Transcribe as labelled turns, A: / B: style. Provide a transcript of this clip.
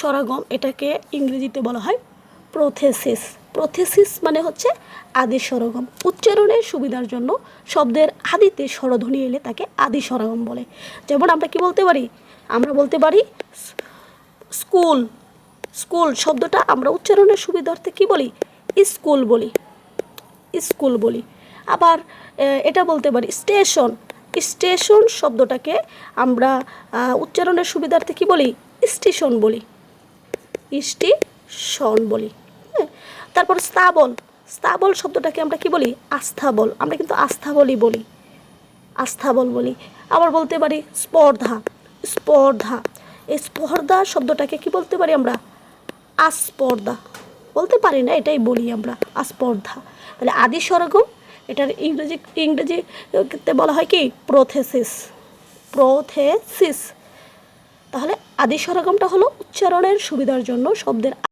A: সরাগম এটাকে ইংরেজিতে বলা হয় প্রোথেসিস। প্রোথেসিস মানে হচ্ছে আদি স্বরগম উচ্চারণের সুবিধার জন্য শব্দের আদিতে স্বরধ্বনি এলে তাকে আদি স্বরগম বলে। যেমন আমরা কি বলতে পারি? আমরা বলতে পারি স্কুল। স্কুল শব্দটা আমরা উচ্চারণের সুবিধার্থে কি বলি? স্কুল বলি। স্কুল বলি। আবার এটা বলতে পারি স্টেশন। স্টেশন শব্দটাকে আমরা উচ্চারণের সুবিধার্থে কি বলি? স্টেশন বলি। স্টেশন বলি হ্যাঁ? তারপর স্থাবল স্থাবল শব্দটাকে আমরা কি বলি? আস্থাবল। আমরা কিন্তু আস্থাবলই বলি। আস্থাবল বলি। আবার বলতে পারি স্পর্ধা স্পর্ধা। এই স্পর্ধা শব্দটাকে কি বলতে পারি আমরা? আস্পর্ধা। বলতে পারি না, এটাই বলি আমরা, আস্পর্ধা। তাহলে আদি স্বরগম এটার ইংরেজি, ইংরেজিতে বলা হয় কি? প্রোথেসিস। প্রোথেসিস। তাহলে আদি সরগমটা হলো উচ্চারণের সুবিধার জন্য শব্দের